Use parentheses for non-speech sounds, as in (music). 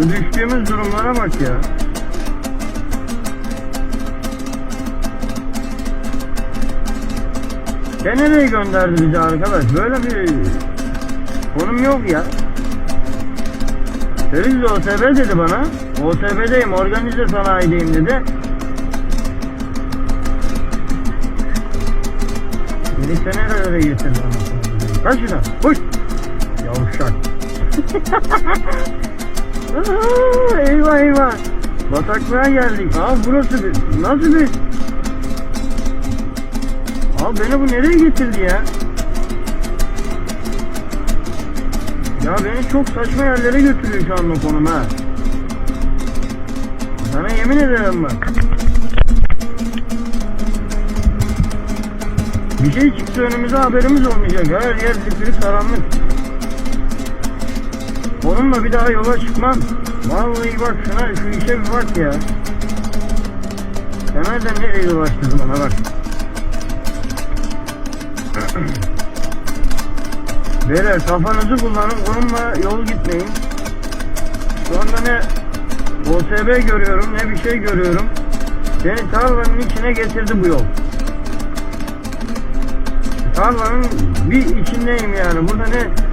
Düştüğümüz durumlara bak ya. Ya nereye gönderdi bizi arkadaş? Böyle bir konum yok ya. Feriz OSB dedi bana. OSB'deyim, organize sanayideyim dedi. Beni sen nerelere getirdin? Kaç şuna, koş! Yavşak. (laughs) Aa, eyvah eyvah. Bataklığa geldik. Aa burası bir, nasıl bir... Abi beni bu nereye getirdi ya? Ya beni çok saçma yerlere götürüyor şu an o konum ha. Sana yemin ederim bak. Bir şey çıksa önümüze haberimiz olmayacak. Her yer zifiri karanlık. Onunla bir daha yola çıkmam. Vallahi bak şuna şu işe bir bak ya. Sen nereden nereye dolaştırdın bana bak. (clears throat) Beyler kafanızı kullanın onunla yol gitmeyin. Şu anda ne OSB görüyorum ne bir şey görüyorum. Beni tarlanın içine getirdi bu yol. Tarlanın bir içindeyim yani. Burada ne